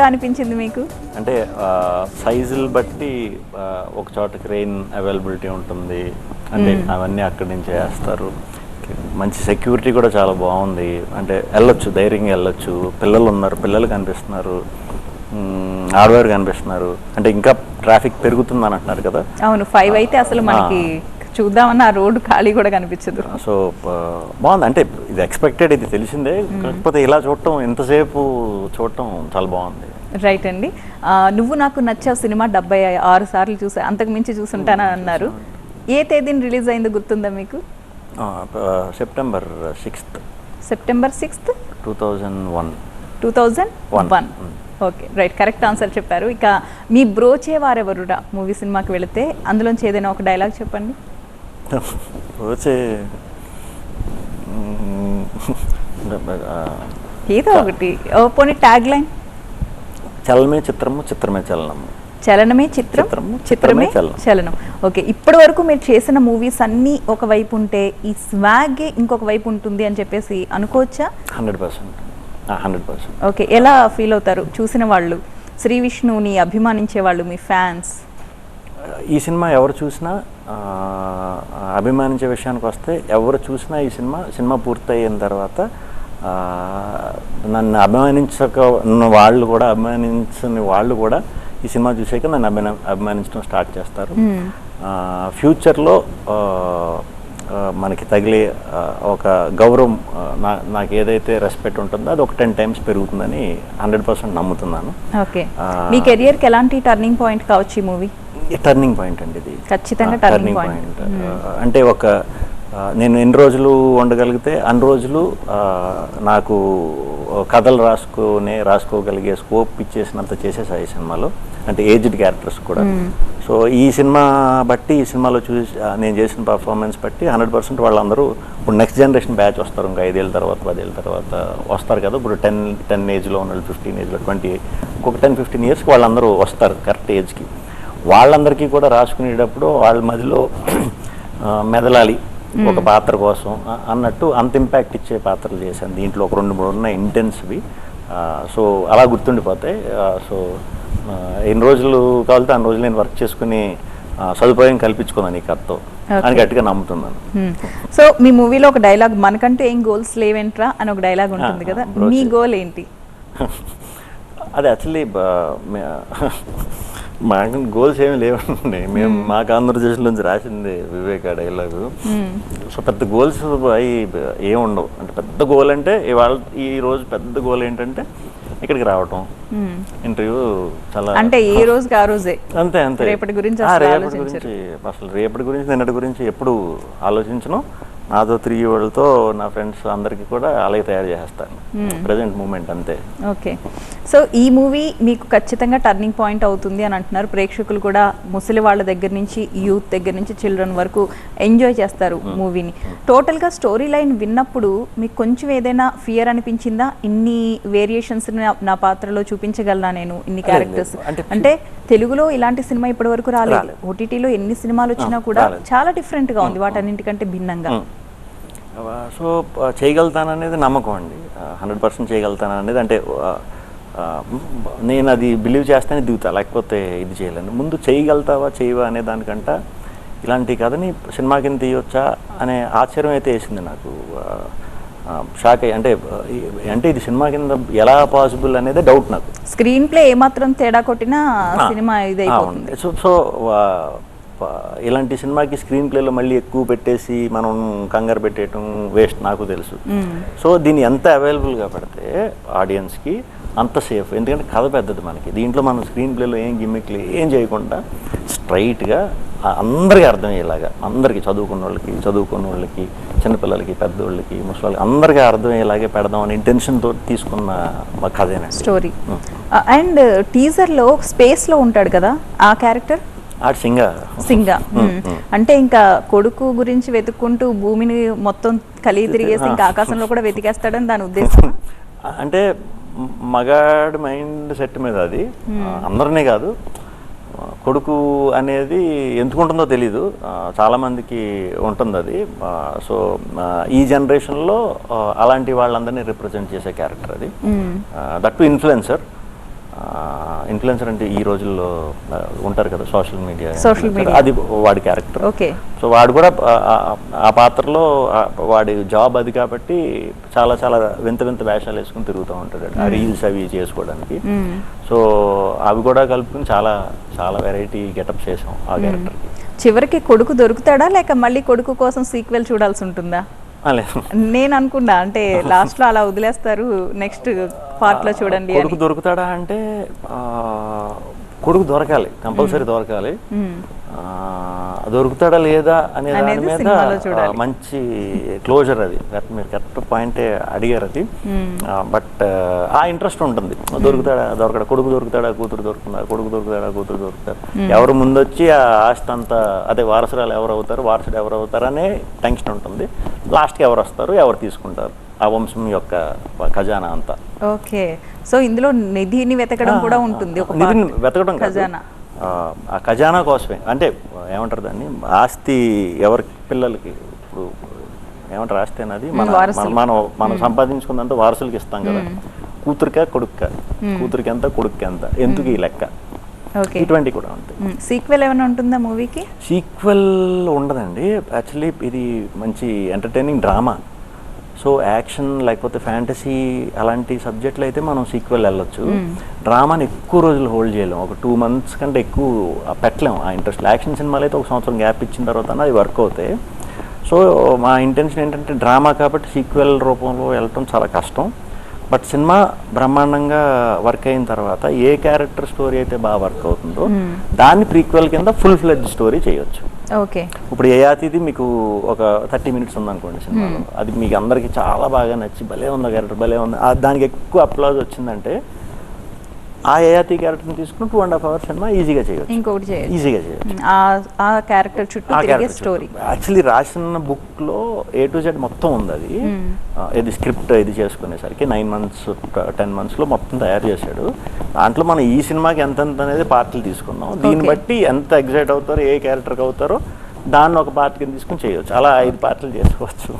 అనిపించింది మీకు? అంటే సైజులు బట్టి ఒక చోట క్రెయిన్ అవైలబిలిటీ ఉంటుంది. అంటే అవన్నీ అక్కడి నుంచే వేస్తారు. మంచి సెక్యూరిటీ కూడా చాలా బాగుంది. అంటే వెళ్ళొచ్చు ధైర్యంగా వెళ్ళొచ్చు. పిల్లలు ఉన్నారు పిల్లలు కనిపిస్తున్నారు. ఆడవారు కనిపిస్తున్నారు. అంటే ఇంకా ట్రాఫిక్ పెరుగుతుందని అంటున్నారు కదా? అవును ఫైవ్ అయితే అసలు మనకి చూద్దామన్న ఆ రోడ్డు ఖాళీ కూడా కనిపించదు. సో బాగుంది. అంటే ఇది ఎక్స్పెక్టెడ్ ఇది తెలిసిందే. కాకపోతే ఇలా చూడటం ఎంతసేపు చూడటం చాలా బాగుంది. రైట్ అండి. నువ్వు నాకు నచ్చావు సినిమా డెబ్బై ఆరు సార్లు చూసా అంతకు మించి చూసుంటానని అన్నారు. ఏ తేదీని రిలీజ్ అయిందో గుర్తుందా మీకు? September sixth. September sixth? Two thousand one. Two thousand. One. Okay right. Correct answer చెప్పారు. ఇక మీ బ్రోచే వారెవరురా మూవీ సినిమాకి వెళితే? అందులోంచి ఏదైనా ఒక డైలాగ్ చెప్పండి. వచ్చే ఏదో ఒకటి పోనీ ట్యాగ్ లైన్ చలనమే చిత్రము చిత్రమే చలనము చలనమే చిత్రం చిత్రము, చలనం. ఓకే ఇప్పటి వరకు మీరు చేసిన మూవీస్ అన్నీ ఒక వైపు ఉంటే ఈ స్వాగే ఇంకొక వైపు ఉంటుంది అని చెప్పేసి అనుకోవచ్చా? Hundred percent. Hundred percent. Okay ఎలా ఫీల్ అవుతారు చూసిన వాళ్ళు? శ్రీ విష్ణుని అభిమానించే వాళ్ళు మీ ఫ్యాన్స్ ఈ సినిమా ఎవరు చూసినా అభిమానించే విషయానికి వస్తే ఎవరు చూసినా ఈ సినిమా సినిమా పూర్తయిన తర్వాత నన్ను అభిమానించక ఉన్న వాళ్ళు కూడా అభిమానించని వాళ్ళు కూడా ఈ సినిమా చూసాక నన్ను అభిమాన అభిమానించడం స్టార్ట్ చేస్తారు. ఫ్యూచర్లో మనకి తగిలే ఒక గౌరవం నా నాకు ఏదైతే రెస్పెక్ట్ ఉంటుందో అది ఒక టెన్ టైమ్స్ పెరుగుతుందని హండ్రెడ్ పర్సెంట్ నమ్ముతున్నాను. మీ కెరియర్కి ఎలాంటి టర్నింగ్ పాయింట్ కావచ్చు ఈ మూవీ? టర్నింగ్ పాయింట్ అండి ఇది. ఖచ్చితంగా turning point. ఆ, అంటే ఒక నేను ఎన్ని రోజులు ఉండగలిగితే అన్ని రోజులు నాకు కథలు రాసుకునే రాసుకోగలిగే స్కోప్ ఇచ్చేసినంత చేసేసా ఈ సినిమాలో. అంటే ఏజ్డ్ క్యారెక్టర్స్ కూడా. సో ఈ సినిమా బట్టి ఈ సినిమాలో చూసి నేను చేసిన పర్ఫార్మెన్స్ బట్టి హండ్రెడ్ పర్సెంట్ వాళ్ళందరూ ఇప్పుడు నెక్స్ట్ జనరేషన్ బ్యాచ్ వస్తారు. ఇంకా ఐదేళ్ళ తర్వాత పదేళ్ళ తర్వాత వస్తారు కదా. ఇప్పుడు టెన్ టెన్ ఏజ్లో ఉన్న వాళ్ళు ఫిఫ్టీన్ ఏజ్లో ట్వంటీ ఇంకొక టెన్ ఫిఫ్టీన్ ఇయర్స్కి వాళ్ళందరూ వస్తారు కరెక్ట్ ఏజ్కి వాళ్ళందరికీ కూడా రాసుకునేటప్పుడు వాళ్ళ మధ్యలో ఆ, మెదలాలి ఒక పాత్ర కోసం అన్నట్టు అంత ఇంపాక్ట్ ఇచ్చే పాత్రలు చేశాను. దీంట్లో ఒక రెండు మూడు ఉన్నాయి ఇంటెన్స్వి సో అలా గుర్తుండిపోతాయి. సో ఎన్ని రోజులు కావాలితే అన్ని రోజులు నేను వర్క్ చేసుకుని సదుపాయం కల్పించుకున్నాను ఈ కథతో. అని గట్టిగా నమ్ముతున్నాను. సో మీ మూవీలో ఒక డైలాగ్ మనకంటే ఏం గోల్స్ లేవేంట్రా? అని ఒక డైలాగ్ ఉంటుంది కదా. మీ గోల్ ఏంటి అది యాక్చువల్లీ మాకు గోల్స్ ఏమి లేవండి మేము మా కాన్వర్జేషన్ నుంచి రాసింది వివేక్ డైలాగు సో పెద్ద గోల్స్ అవి ఏం ఉండవు. అంటే పెద్ద గోల్ అంటే ఇవాళ ఈ రోజు పెద్ద గోల్ ఏంటంటే ఇక్కడికి రావటం. ఇంటర్వ్యూ చాలా అంటే ఏ రోజుకి ఆ రోజే. అంతే అంతే. రేపటి గురించి రేపటి. గురించి అసలు రేపటి గురించి నిన్నటి గురించి ఎప్పుడు ఆలోచించను. నాతో తిరిగి వాళ్ళతో నా ఫ్రెండ్స్ అందరికీ కూడా అలాగే తయారు చేసేస్తాను. ప్రజెంట్ మూమెంట్ అంతే. ఓకే. సో ఈ మూవీ మీకు ఖచ్చితంగా టర్నింగ్ పాయింట్ అవుతుంది అని అంటున్నారు. ప్రేక్షకులు కూడా ముసలి వాళ్ళ దగ్గర నుంచి యూత్ దగ్గర నుంచి చిల్డ్రన్ వరకు ఎంజాయ్ చేస్తారు మూవీని. టోటల్గా స్టోరీ లైన్ విన్నప్పుడు మీకు కొంచెం ఏదైనా ఫియర్ అనిపించిందా? ఇన్ని వేరియేషన్స్ నా పాత్రలో చూపించగలనా నేను? ఇన్ని క్యారెక్టర్స్. అంటే తెలుగులో ఇలాంటి సినిమా ఇప్పటి వరకు రాలేదు. ఓటీటీలో ఎన్ని సినిమాలు వచ్చినా కూడా. చాలా డిఫరెంట్గా ఉంది. వాటన్నింటికంటే భిన్నంగా. సో చేయగలుగుతాననేది నమ్మకం అండి. హండ్రెడ్ పర్సెంట్ చేయగలుగుతాననేది అంటే నేను అది బిలీవ్ చేస్తానే దిగుతా లేకపోతే ఇది చేయలేను. ముందు చేయగలుగుతావా చేయవా అనే దానికంట ఇలాంటి కథని సినిమా కింద తీయొచ్చా అనే ఆశ్చర్యం అయితే వేసింది నాకు. షాక్ అయ్యి అంటే అంటే ఇది సినిమా కింద ఎలా పాసిబుల్ అనేది డౌట్ నాకు. స్క్రీన్ ప్లే ఏమాత్రం తేడా కొట్టినా సినిమా అవును. సో సో ఇలాంటి సినిమాకి స్క్రీన్ ప్లేలో మళ్ళీ ఎక్కువ పెట్టేసి మనం కంగారు పెట్టేయటం వేస్ట్ నాకు తెలుసు. సో దీన్ని ఎంత అవైలబుల్గా పెడితే ఆడియన్స్కి అంత సేఫ్ ఎందుకంటే కథ పెద్దది మనకి. దీంట్లో మనం స్క్రీన్ ప్లేలో ఏం గిమ్మిక్లు ఏం చేయకుండా స్ట్రైట్గా అందరికీ అర్థమయ్యేలాగా అందరికీ చదువుకున్న వాళ్ళకి చదువుకున్న వాళ్ళకి చిన్నపిల్లలకి పెద్దోళ్ళకి ముసలి అందరికీ అర్థమయ్యేలాగే పెడదాం అనే ఇంటెన్షన్తో తీసుకున్న మా కథేనండి స్టోరీ అండ్ టీజర్లో స్పేస్లో ఉంటాడు కదా ఆ క్యారెక్టర్ సింగ సింగ అంటే ఇంకా కొడుకు గురించి వెతుక్కుంటూ భూమిని మొత్తం కలిగి తిరిగేసి ఇంకా ఆకాశంలో కూడా వెతికేస్తాడని దాని ఉద్దేశం అంటే మగాడి మైండ్ సెట్ మీద అది. అందరినీ కాదు. కొడుకు అనేది ఎందుకుంటుందో తెలీదు. ఆ, చాలా మందికి ఉంటుంది అది. సో ఈ జనరేషన్లో అలాంటి వాళ్ళందరినీ రిప్రజెంట్ చేసే క్యారెక్టర్ అది. That to influencer. ఇన్ఫ్లుయెన్సర్ అంటే ఈ రోజుల్లో ఉంటారు కదా సోషల్ మీడియా Social media. అది వాడి క్యారెక్టర్ ఓకే సో వాడు కూడా ఆ- పాత్రలో వాడి జాబ్ అది కాబట్టి చాలా చాలా వింత వింత వేషాలు వేసుకుని తిరుగుతూ ఉంటాడు ఆ రీల్స్ అవి చేసుకోవడానికి. సో అవి కూడా కలుపుకుని చాలా చాలా వెరైటీ గెటప్ చేసాం ఆ క్యారెక్టర్కి చివరికి కొడుకు దొరుకుతాడా లేక మళ్ళీ కొడుకు కోసం సీక్వెల్ చూడాల్సి ఉంటుందా? నేను అనుకున్నా అంటే లాస్ట్లో అలా వదిలేస్తారు నెక్స్ట్ పార్ట్లో చూడండి కొడుకు దొరుకుతాడా అంటే కొడుకు దొరకాలి కంపల్సరీ దొరకాలి. దొరుకుతాడా లేదా అనే దాని అనేది మీద. మంచి క్లోజర్ అది. మీరు కరెక్ట్ పాయింటే అడిగారు అది. బట్ ఆ ఇంట్రెస్ట్ ఉంటుంది. దొరుకుతాడా దొరకడా కొడుకు దొరుకుతాడా కూతురు దొరుకుతుందా కొడుకు దొరుకుతాడా కూతురు దొరుకుతారు? ఎవరు ముందొచ్చి ఆ ఆస్తి అంతా అదే వారసురాలు ఎవరు అవుతారు వారసుడు ఎవరు అవుతారు అనే టెన్షన్ ఉంటుంది. లాస్ట్కి ఎవరు వస్తారు ఎవరు తీసుకుంటారు? ఆ వంశం యొక్క ఖజానా అంతా. ఓకే. సో ఇందులో నిధిని వెతకడం కూడా ఉంటుంది నిధిని. వెతకడం. ఖజానా. ఆ, ఖజానా కోసమే. అంటే ఏమంటారు దాన్ని? ఆస్తి ఎవరి పిల్లలకి ఇప్పుడు ఏమంటారు? ఆస్తి అనేది మన. మన- మనం సంపాదించుకున్నంత వారసులకి ఇస్తాం కదా. కూతురికా కొడుక్క? కూతురికి ఎంత కొడుక్కి ఎంత ఎందుకు ఈ లెక్క? ఓకే. ఇటువంటివి కూడా ఉంటాయి. సీక్వెల్ ఏమైనా ఉంటుందా మూవీకి? సీక్వెల్ ఉండదండి. యాక్చువల్లీ ఇది మంచి ఎంటర్టైనింగ్ డ్రామా. సో యాక్షన్ లేకపోతే ఫ్యాంటసీ అలాంటి సబ్జెక్టులు అయితే మనం సీక్వెల్ వెళ్ళొచ్చు. డ్రామాని ఎక్కువ రోజులు హోల్డ్ చేయలేం. ఒక టూ మంత్స్ కంటే ఎక్కువ పెట్టలేం. ఆ ఇంట్రెస్ట్. యాక్షన్ సినిమాలు అయితే ఒక సంవత్సరం గ్యాప్ ఇచ్చిన తర్వాత అది వర్క్ అవుతాయి సో మా ఇంటెన్షన్ ఏంటంటే డ్రామా కాబట్టి సీక్వెల్ రూపంలో వెళ్ళటం చాలా కష్టం. బట్ సినిమా బ్రహ్మాండంగా వర్క్ అయిన తర్వాత ఏ క్యారెక్టర్ స్టోరీ అయితే బాగా వర్క్ అవుతుందో దాన్ని ప్రీక్వెల్ కింద ఫుల్ ఫ్లెడ్జ్ స్టోరీ చేయొచ్చు. ఓకే. ఇప్పుడు ఏ అతిథి మీకు ఒక థర్టీ మినిట్స్ ఉందనుకోండి సినిమాలో అది మీకు అందరికి చాలా బాగా నచ్చి భలే ఉంది క్యారెక్టర్ భలే ఉంది. దానికి ఎక్కువ అప్లాజ్ వచ్చిందంటే ఆ ఏఆతి క్యారెక్టర్ని తీసుకుని two and half hours cinema ఈజీగా చేయొచ్చు. ఇంకొకటి చేయొచ్చు. ఈజీగా చేయొచ్చు. ఆ క్యారెక్టర్ చుట్టూ ఆ తిరిగే క్యారెక్టర్ స్టోరీ యాక్చువల్లీ రాసిన బుక్లో ఏ టు జెడ్ మొత్తం ఉంది అది ఇది స్క్రిప్ట్ ఇది చేసుకునేసరికి నైన్ మంత్స్ టెన్ మంత్స్లో మొత్తం తయారు చేశాడు. దాంట్లో మనం ఈ సినిమాకి ఎంత ఎంత అనేది పార్ట్లు తీసుకున్నాం. దీన్ని. బట్టి ఎంత ఎగ్జైట్ అవుతారో ఏ క్యారెక్టర్కి అవుతారో దాన్ని ఒక పార్ట్ కింద తీసుకుని చేయొచ్చు. అలా ఐదు పార్ట్లు చేసుకోవచ్చు.